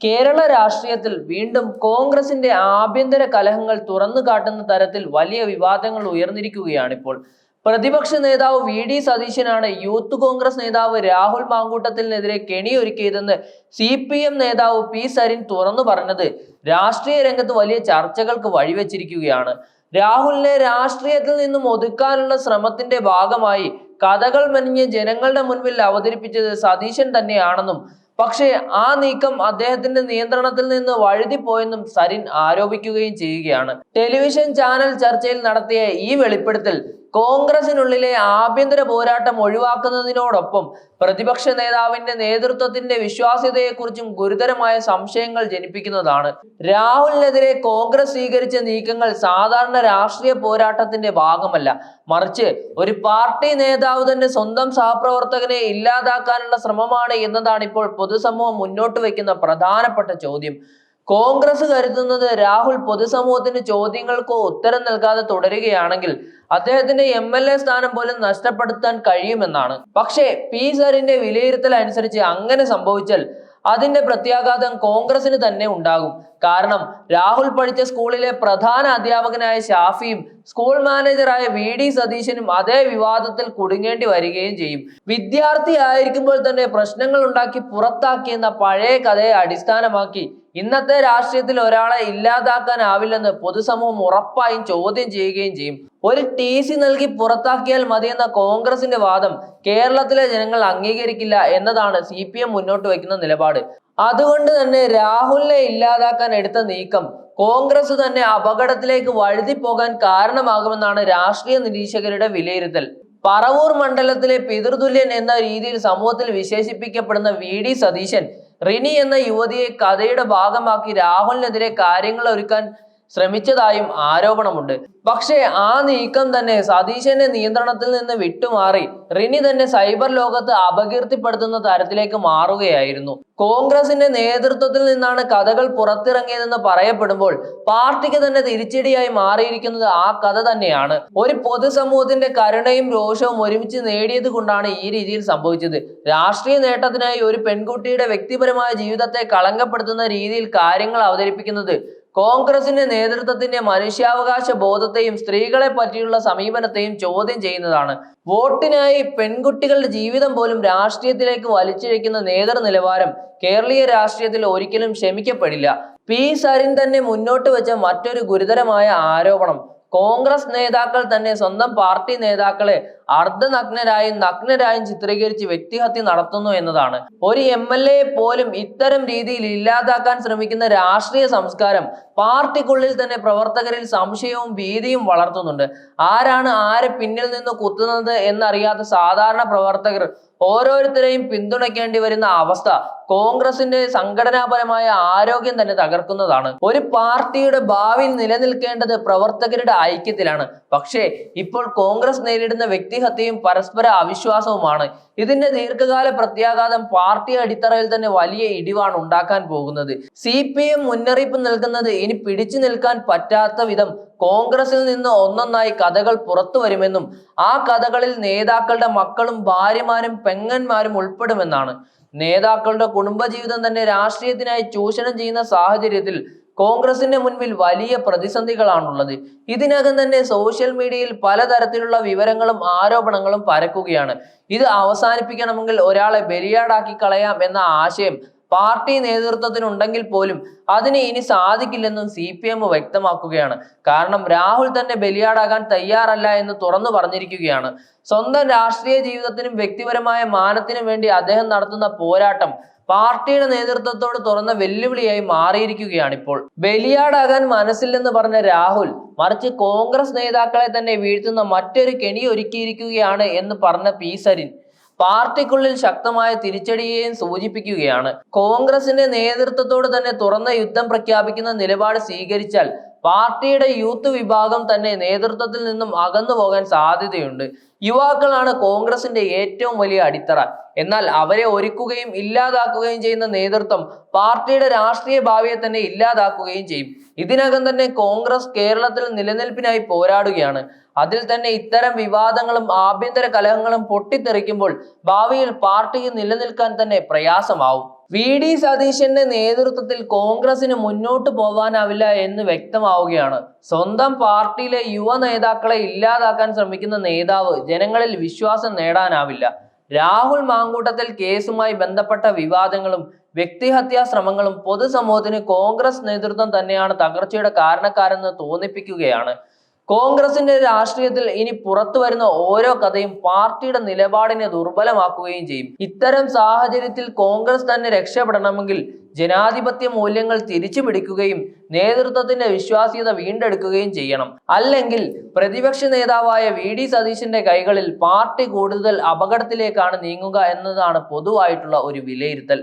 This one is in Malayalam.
കേരള രാഷ്ട്രീയത്തിൽ വീണ്ടും കോൺഗ്രസിന്റെ ആഭ്യന്തര കലഹങ്ങൾ തുറന്നു കാട്ടുന്ന തരത്തിൽ വലിയ വിവാദങ്ങൾ ഉയർന്നിരിക്കുകയാണിപ്പോൾ പ്രതിപക്ഷ നേതാവ് വി ഡി സതീശനാണ് യൂത്ത് കോൺഗ്രസ് നേതാവ് രാഹുൽ മാങ്കൂട്ടത്തിനെതിരെ കെണിയൊരുക്കിയതെന്ന് സി പി എം നേതാവ് പി സരിൻ തുറന്നു പറഞ്ഞത്. രാഷ്ട്രീയ രംഗത്ത് വലിയ ചർച്ചകൾക്ക് വഴിവെച്ചിരിക്കുകയാണ്. രാഹുലിനെ രാഷ്ട്രീയത്തിൽ നിന്നും ഒതുക്കാനുള്ള ശ്രമത്തിന്റെ ഭാഗമായി കഥകൾ മെനിഞ്ഞ് ജനങ്ങളുടെ മുൻപിൽ അവതരിപ്പിച്ചത് സതീശൻ തന്നെയാണെന്നും പക്ഷേ ആ നീക്കം അദ്ദേഹത്തിന്റെ നിയന്ത്രണത്തിൽ നിന്ന് വഴുതിപ്പോയെന്നും സരിൻ ആരോപിക്കുകയും ചെയ്യുകയാണ്. ടെലിവിഷൻ ചാനൽ ചർച്ചയിൽ നടത്തിയ ഈ വെളിപ്പെടുത്തൽ കോൺഗ്രസിനുള്ളിലെ ആഭ്യന്തര പോരാട്ടം ഒഴിവാക്കുന്നതിനോടൊപ്പം പ്രതിപക്ഷ നേതാവിന്റെ നേതൃത്വത്തിന്റെ വിശ്വാസ്യതയെക്കുറിച്ചും ഗുരുതരമായ സംശയങ്ങൾ ജനിപ്പിക്കുന്നതാണ്. രാഹുലിനെതിരെ കോൺഗ്രസ് സ്വീകരിച്ച നീക്കങ്ങൾ സാധാരണ രാഷ്ട്രീയ പോരാട്ടത്തിന്റെ ഭാഗമല്ല. മറിച്ച് ഒരു പാർട്ടി നേതാവ് തന്നെ സ്വന്തം സഹപ്രവർത്തകനെ ഇല്ലാതാക്കാനുള്ള ശ്രമമാണ് എന്നതാണ് ഇപ്പോൾ പൊതുസമൂഹം മുന്നോട്ട് വയ്ക്കുന്ന പ്രധാനപ്പെട്ട ചോദ്യം. കോൺഗ്രസ് കരുതുന്നത് രാഹുൽ പൊതുസമൂഹത്തിന് ചോദ്യങ്ങൾക്കോ ഉത്തരം നൽകാതെ തുടരുകയാണെങ്കിൽ അദ്ദേഹത്തിന്റെ എം എൽ എ സ്ഥാനം പോലും നഷ്ടപ്പെടുത്താൻ കഴിയുമെന്നാണ്. പക്ഷേ പി സറിന്റെ വിലയിരുത്തൽ അനുസരിച്ച് അങ്ങനെ സംഭവിച്ചാൽ അതിന്റെ പ്രത്യാഘാതം കോൺഗ്രസിന് തന്നെ ഉണ്ടാകും. കാരണം രാഹുൽ പഠിച്ച സ്കൂളിലെ പ്രധാന അധ്യാപകനായ ഷാഫിയും സ്കൂൾ മാനേജറായ വി ഡി സതീശനും അതേ വിവാദത്തിൽ കുടുങ്ങേണ്ടി വരികയും ചെയ്യും. വിദ്യാർത്ഥി ആയിരിക്കുമ്പോൾ തന്നെ പ്രശ്നങ്ങൾ ഉണ്ടാക്കി പുറത്താക്കിയെന്ന പഴയ കഥയെ അടിസ്ഥാനമാക്കി ഇന്നത്തെ രാഷ്ട്രീയത്തിൽ ഒരാളെ ഇല്ലാതാക്കാനാവില്ലെന്ന് പൊതുസമൂഹം ഉറപ്പായും ചോദ്യം ചെയ്യുകയും ചെയ്യും. ഒരു ടി സി നൽകി പുറത്താക്കിയാൽ മതിയെന്ന കോൺഗ്രസിന്റെ വാദം കേരളത്തിലെ ജനങ്ങൾ അംഗീകരിക്കില്ല എന്നതാണ് സി പി എം മുന്നോട്ട് വയ്ക്കുന്ന നിലപാട്. അതുകൊണ്ട് തന്നെ രാഹുലിനെ ഇല്ലാതാക്കാൻ എടുത്ത നീക്കം കോൺഗ്രസ് തന്നെ അപകടത്തിലേക്ക് വഴുതിപ്പോകാൻ കാരണമാകുമെന്നാണ് രാഷ്ട്രീയ നിരീക്ഷകരുടെ വിലയിരുത്തൽ. പറവൂർ മണ്ഡലത്തിലെ പിതൃതുല്യൻ എന്ന രീതിയിൽ സമൂഹത്തിൽ വിശേഷിപ്പിക്കപ്പെടുന്ന വി. ഡി. സതീശൻ റിനി എന്ന യുവതിയെ കഥയുടെ ഭാഗമാക്കി രാഹുലിനെതിരെ കാര്യങ്ങൾ ഒരുക്കാൻ ശ്രമിച്ചതായും ആരോപണമുണ്ട്. പക്ഷേ ആ നീക്കം തന്നെ സതീശന്റെ നിയന്ത്രണത്തിൽ നിന്ന് വിട്ടുമാറി റിനി തന്നെ സൈബർ ലോകത്ത് അപകീർത്തിപ്പെടുത്തുന്ന തരത്തിലേക്ക് മാറുകയായിരുന്നു. കോൺഗ്രസിന്റെ നേതൃത്വത്തിൽ നിന്നാണ് കഥകൾ പുറത്തിറങ്ങിയതെന്ന് പറയപ്പെടുമ്പോൾ പാർട്ടിക്ക് തന്നെ തിരിച്ചടിയായി മാറിയിരിക്കുന്നത് ആ കഥ തന്നെയാണ്. ഒരു പൊതുസമൂഹത്തിന്റെ കരുണയും രോഷവും ഒരുമിച്ച് നേടിയത് കൊണ്ടാണ് ഈ രീതിയിൽ സംഭവിച്ചത്. രാഷ്ട്രീയ നേട്ടത്തിനായി ഒരു പെൺകുട്ടിയുടെ വ്യക്തിപരമായ ജീവിതത്തെ കളങ്കപ്പെടുത്തുന്ന രീതിയിൽ കാര്യങ്ങൾ അവതരിപ്പിക്കുന്നത് കോൺഗ്രസിന്റെ നേതൃത്വത്തിന്റെ മനുഷ്യാവകാശ ബോധത്തെയും സ്ത്രീകളെ പറ്റിയുള്ള സമീപനത്തെയും ചോദ്യം ചെയ്യുന്നതാണ്. വോട്ടിനായി പെൺകുട്ടികളുടെ ജീവിതം പോലും രാഷ്ട്രീയത്തിലേക്ക് വലിച്ചിഴക്കുന്ന നേതൃനിലവാരം കേരളീയ രാഷ്ട്രീയത്തിൽ ഒരിക്കലും ക്ഷമിക്കപ്പെടില്ല. പി. സരിൻ തന്നെ മുന്നോട്ട് വെച്ച മറ്റൊരു ഗുരുതരമായ ആരോപണം കോൺഗ്രസ് നേതാക്കൾ തന്നെ സ്വന്തം പാർട്ടി നേതാക്കളെ അർദ്ധനഗ്നരായും നഗ്നരായും ചിത്രീകരിച്ച് വ്യക്തിഹത്യ നടത്തുന്നു എന്നതാണ്. ഒരു എം എൽ എ പോലും ഇത്തരം രീതിയിൽ ഇല്ലാതാക്കാൻ ശ്രമിക്കുന്ന രാഷ്ട്രീയ സംസ്കാരം പാർട്ടിക്കുള്ളിൽ തന്നെ പ്രവർത്തകരിൽ സംശയവും ഭീതിയും വളർത്തുന്നുണ്ട്. ആരാണ് ആരെ പിന്നിൽ നിന്ന് കുത്തുന്നത് എന്നറിയാത്ത സാധാരണ പ്രവർത്തകർ ഓരോരുത്തരെയും പിന്തുണയ്ക്കേണ്ടി വരുന്ന അവസ്ഥ കോൺഗ്രസിന്റെ സംഘടനാപരമായ ആരോഗ്യം തന്നെ തകർക്കുന്നതാണ്. ഒരു പാർട്ടിയുടെ ഭാവിയിൽ നിലനിൽക്കേണ്ടത് പ്രവർത്തകരുടെ ഐക്യത്തിലാണ്. പക്ഷേ ഇപ്പോൾ കോൺഗ്രസ് നേരിടുന്ന വ്യക്തിഹത്യയും പരസ്പര അവിശ്വാസവുമാണ്. ഇതിന്റെ ദീർഘകാല പ്രത്യാഘാതം പാർട്ടി അടിത്തറയിൽ തന്നെ വലിയ ഇടിവാണ് ഉണ്ടാക്കാൻ പോകുന്നത്. സി പി എം മുന്നറിയിപ്പ് നൽകുന്നത് ഇനി പിടിച്ചു നിൽക്കാൻ പറ്റാത്ത വിധം കോൺഗ്രസിൽ നിന്ന് ഒന്നൊന്നായി കഥകൾ പുറത്തു വരുമെന്നും ആ കഥകളിൽ നേതാക്കളുടെ മക്കളും ഭാര്യമാരും പെങ്ങന്മാരും ഉൾപ്പെടുമെന്നാണ്. നേതാക്കളുടെ കുടുംബജീവിതം തന്നെ രാഷ്ട്രീയത്തിനായി ചൂഷണം ചെയ്യുന്ന സാഹചര്യത്തിൽ കോൺഗ്രസിന്റെ മുൻപിൽ വലിയ പ്രതിസന്ധികളാണുള്ളത്. ഇതിനകം തന്നെ സോഷ്യൽ മീഡിയയിൽ പലതരത്തിലുള്ള വിവരങ്ങളും ആരോപണങ്ങളും പരക്കുകയാണ്. ഇത് അവസാനിപ്പിക്കണമെങ്കിൽ ഒരാളെ ബലിയാടാക്കി കളയാം എന്ന ആശയം പാർട്ടി നേതൃത്വത്തിനുണ്ടെങ്കിൽ പോലും അതിന് ഇനി സാധിക്കില്ലെന്നും സി പി എം വ്യക്തമാക്കുകയാണ്. കാരണം രാഹുൽ തന്നെ ബലിയാടാകാൻ തയ്യാറല്ല എന്ന് തുറന്നു പറഞ്ഞിരിക്കുകയാണ്. സ്വന്തം രാഷ്ട്രീയ ജീവിതത്തിനും വ്യക്തിപരമായ മാനത്തിനും വേണ്ടി അദ്ദേഹം നടത്തുന്ന പോരാട്ടം പാർട്ടിയുടെ നേതൃത്വത്തോട് തുറന്ന വെല്ലുവിളിയായി മാറിയിരിക്കുകയാണ് ഇപ്പോൾ. ബലിയാടാകാൻ മനസ്സില്ലെന്ന് പറഞ്ഞ രാഹുൽ മറിച്ച് കോൺഗ്രസ് നേതാക്കളെ തന്നെ വീഴ്ത്തുന്ന മറ്റൊരു കെണി ഒരുക്കിയിരിക്കുകയാണ് എന്ന് പറഞ്ഞ പി സരിൻ. പാർട്ടിക്കുള്ളിൽ ശക്തമായ തിരിച്ചടിയെയും സൂചിപ്പിക്കുകയാണ്. കോൺഗ്രസിന്റെ നേതൃത്വത്തോട് തന്നെ തുറന്ന യുദ്ധം പ്രഖ്യാപിക്കുന്ന നിലപാട് സ്വീകരിച്ചാൽ പാർട്ടിയുടെ യൂത്ത് വിഭാഗം തന്നെ നേതൃത്വത്തിൽ നിന്നും അകന്നു പോകാൻ സാധ്യതയുണ്ട്. യുവാക്കളാണ് കോൺഗ്രസിന്റെ ഏറ്റവും വലിയ അടിത്തറ. എന്നാൽ അവരെ ഒരുക്കുകയും ഇല്ലാതാക്കുകയും ചെയ്യുന്ന നേതൃത്വം പാർട്ടിയുടെ രാഷ്ട്രീയ ഭാവിയെ തന്നെ ഇല്ലാതാക്കുകയും ചെയ്യും. ഇതിനകം തന്നെ കോൺഗ്രസ് കേരളത്തിൽ നിലനിൽപ്പിനായി പോരാടുകയാണ്. അതിൽ തന്നെ ഇത്തരം വിവാദങ്ങളും ആഭ്യന്തര കലഹങ്ങളും പൊട്ടിത്തെറിക്കുമ്പോൾ ഭാവിയിൽ പാർട്ടിക്ക് നിലനിൽക്കാൻ തന്നെ പ്രയാസമാവും. വി ഡി സതീശന്റെ നേതൃത്വത്തിൽ കോൺഗ്രസിന് മുന്നോട്ട് പോകാനാവില്ല എന്ന് വ്യക്തമാവുകയാണ്. സ്വന്തം പാർട്ടിയിലെ യുവ നേതാക്കളെ ഇല്ലാതാക്കാൻ ശ്രമിക്കുന്ന നേതാവ് ജനങ്ങളിൽ വിശ്വാസം നേടാനാവില്ല. രാഹുൽ മാങ്കൂട്ടത്തിൽ കേസുമായി ബന്ധപ്പെട്ട വിവാദങ്ങളും വ്യക്തിഹത്യാ ശ്രമങ്ങളും പൊതുസമൂഹത്തിന് കോൺഗ്രസ് നേതൃത്വം തന്നെയാണ് തകർച്ചയുടെ കാരണക്കാരെന്ന് തോന്നിപ്പിക്കുകയാണ്. കോൺഗ്രസിന്റെ രാഷ്ട്രീയത്തിൽ ഇനി പുറത്തു വരുന്ന ഓരോ കഥയും പാർട്ടിയുടെ നിലപാടിനെ ദുർബലമാക്കുകയും ചെയ്യും. ഇത്തരം സാഹചര്യത്തിൽ കോൺഗ്രസ് തന്നെ രക്ഷപ്പെടണമെങ്കിൽ ജനാധിപത്യ മൂല്യങ്ങൾ തിരിച്ചു പിടിക്കുകയും നേതൃത്വത്തിന്റെ വിശ്വാസ്യത വീണ്ടെടുക്കുകയും ചെയ്യണം. അല്ലെങ്കിൽ പ്രതിപക്ഷ നേതാവായ വി ഡി സതീശന്റെ കൈകളിൽ പാർട്ടി കൂടുതൽ അപകടത്തിലേക്കാണ് നീങ്ങുക എന്നതാണ് പൊതുവായിട്ടുള്ള ഒരു വിലയിരുത്തൽ.